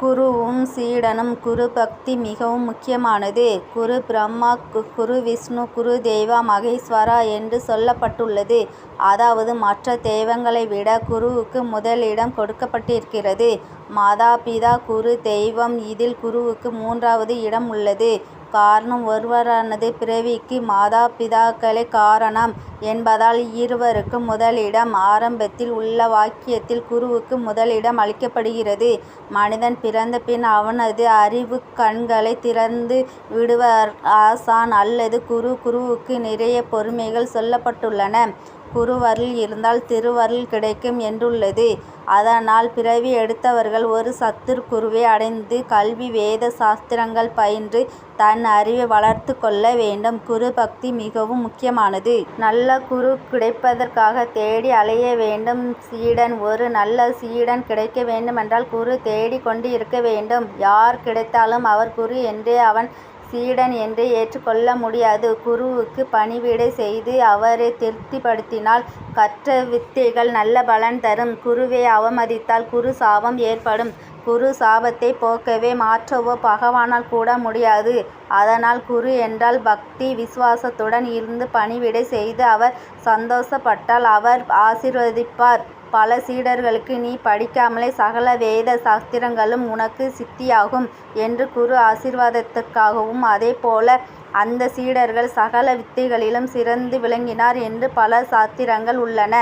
குருவும் சீடனும் குரு பக்தி மிகவும் முக்கியமானது. குரு பிரம்மா குரு விஷ்ணு குரு தெய்வா மகேஸ்வரா என்று சொல்லப்பட்டுள்ளது. அதாவது மற்ற தெய்வங்களை விட குருவுக்கு முதலிடம் கொடுக்கப்பட்டிருக்கிறது. மாதா பிதா குரு தெய்வம் இதில் குருவுக்கு மூன்றாவது இடம் உள்ளது. காரணம் ஒருவரானது பிறவிக்கு மாதா பிதாக்களே காரணம் என்பதால் இருவருக்கும் முதலிடம். ஆரம்பத்தில் உள்ள வாக்கியத்தில் குருவுக்கு முதலிடம் அளிக்கப்படுகிறது. மனிதன் பிறந்த பின் அவனது அறிவுக் கண்களைத் திறந்து விடுவர் ஆசான் அல்லது குரு. குருவுக்கு நிறைய பெருமைகள் சொல்லப்பட்டுள்ளன. குருவருள் இருந்தால் திருவருள் கிடைக்கும் என்றுள்ளது. அதனால் பிறவி எடுத்தவர்கள் ஒரு சத்குரு குருவை அடைந்து கல்வி வேத சாஸ்திரங்கள் பயின்று தன் அறிவை வளர்த்துக் கொள்ள வேண்டும். குரு பக்தி மிகவும் முக்கியமானது. நல்ல குரு கிடைப்பதற்காக தேடி அலைய வேண்டும். சீடன் ஒரு நல்ல சீடன் கிடைக்க வேண்டுமென்றால் குரு தேடிக்கொண்டு இருக்க வேண்டும். யார் கிடைத்தாலும் அவர் குரு என்றே அவன் சீடன் என்று ஏற்றுக்கொள்ள முடியாது. குருவுக்கு பணிவிடை செய்து அவரை திருப்திப்படுத்தினால் கற்ற வித்தைகள் நல்ல பலன் தரும். குருவை அவமதித்தால் குரு சாபம் ஏற்படும். குரு சாபத்தைப் போக்கவே மாற்றவோ பகவானால் கூட முடியாது. அதனால் குரு என்றால் பக்தி விசுவாசத்துடன் இருந்து பணிவிடை செய்து அவர் சந்தோஷப்பட்டால் அவர் ஆசீர்வதிப்பார். பல சீடர்களுக்கு நீ படிக்காமலே சகல வேத சாஸ்திரங்களும் உனக்கு சித்தியாகும் என்று குரு ஆசீர்வாதத்துக்காகவும் அதேபோல அந்த சீடர்கள் சகல வித்தைகளிலும் சிறந்து விளங்கினார் என்று பல சாத்திரங்கள் உள்ளன.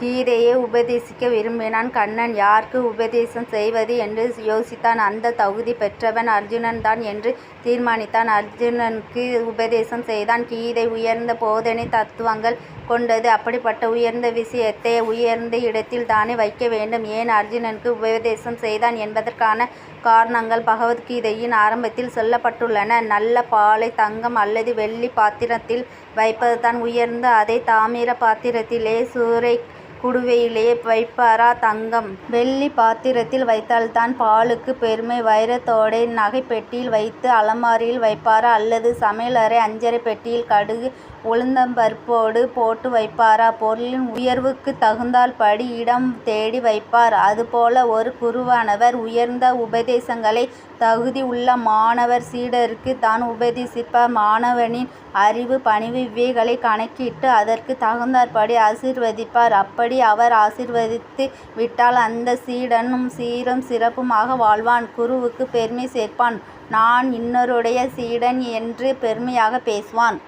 கீதையை உபதேசிக்க விரும்பினான் கண்ணன். யாருக்கு உபதேசம் செய்வது என்று யோசித்தான். அந்தத் தகுதி பெற்றவன் அர்ஜுனன் தான் என்று தீர்மானித்தான். அர்ஜுனனுக்கு உபதேசம் செய்தான். கீதை உயர்ந்த போதனை தத்துவங்கள் கொண்டது. அப்படிப்பட்ட உயர்ந்த விஷயத்தை உயர்ந்த இடத்தில் தானே வைக்க வேண்டும். ஏன் அர்ஜுனனுக்கு உபதேசம் செய்தான் என்பதற்கான காரணங்கள் பகவத்கீதையின் ஆரம்பத்தில் சொல்லப்பட்டுள்ளன. நல்ல பாலை தங்கம் அல்லது வெள்ளிப் பாத்திரத்தில் வைப்பதுதான் உயர்ந்து அதை தாமிரப் பாத்திரத்திலே சூறை குடுவையிலே வைப்பாரா தங்கம் வெள்ளிப் பாத்திரத்தில் வைத்தால்தான் பாலுக்குப் பெருமை. வைரத்தோடே நகைப்பெட்டியில் வைத்து அலமாரியில் வைப்பாரா அல்லது சமையலறை அஞ்சறைப் பெட்டியில் கடுகு உளுந்தம்பருப்போடு போட்டு வைப்பாரா? பொருளின் உயர்வுக்குத் தகுந்தாற்படி இடம் தேடி வைப்பார். அதுபோல ஒரு குருவானவர் உயர்ந்த உபதேசங்களை தகுதி உள்ள மாணவர் சீடருக்குத் தான் உபதேசிப்பார். மாணவனின் அறிவு பணிவு இவைகளைக் கணக்கிட்டு அதற்குத் தகுந்தாற்படி ஆசீர்வதிப்பார். அப்படி அவர் ஆசீர்வதித்து விட்டால் அந்தச் சீடனும் சீரும் சிறப்புமாக வாழ்வான். குருவுக்குப் பெருமை சேர்ப்பான். நான் இன்னொருடைய சீடன் என்று பெருமையாகப் பேசுவான்.